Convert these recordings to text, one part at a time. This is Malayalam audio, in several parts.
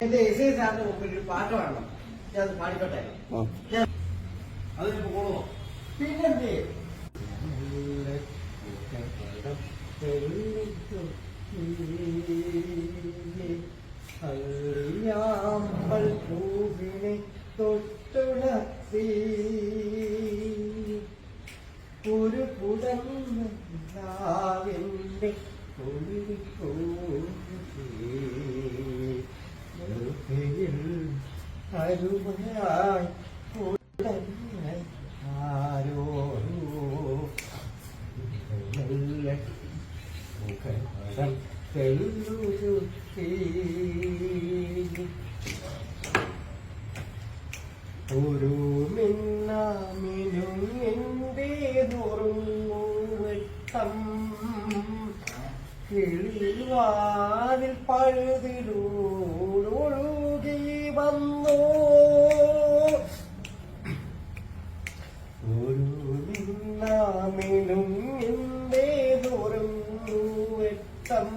എന്റെ എസ് ഐ സാറിന്റെ മുമ്പിൽ ഒരു പാട്ട് പാടണം. ഞാൻ അത് പാടിക്കോട്ടെ? അതിനിപ്പോ കൊള്ളുമോ പിന്നെന്തേ? അറിയാമ്പൽ പൂവിനെ തൊട്ടുണർത്തി ഒരു അരുമയായി ഉടനെ തെളിഞ്ഞുരുത്തി ഒരു മിന്നാമിനും എന്തേ നുറുങ്ങുവെട്ടം കിളിവാതിൽ പഴുതിലൂടൊഴുകി നുറുങ്ങുവെട്ടം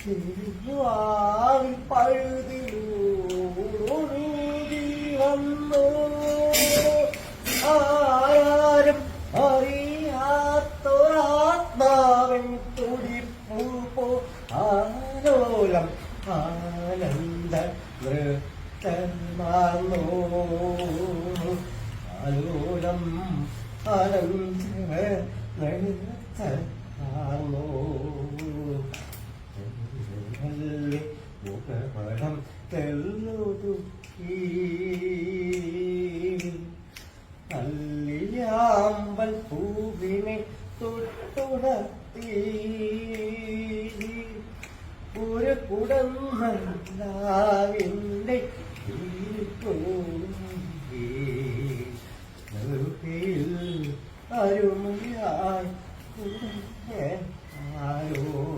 കിളിവാതിൽ പഴുതിലൂടൊഴുകി വന്നോ. ആരും അറിയാത്തൊരാത്മാവൻ തുടിപ്പൂ പോ. ആലോലം ആനന്ദ നൃത്തമാർന്നോ ആലോലം ആനന്ദ നൃത്തമാർന്നോ മുഖപടം തെല്ലുതുക്കി അല്ലിയാമ്പൽ പൂവിനെ തൊട്ടുണർത്തി. ഒരു കുടന്നല്ലാവിന്റെ അരുമയായി 네. 아, 아유.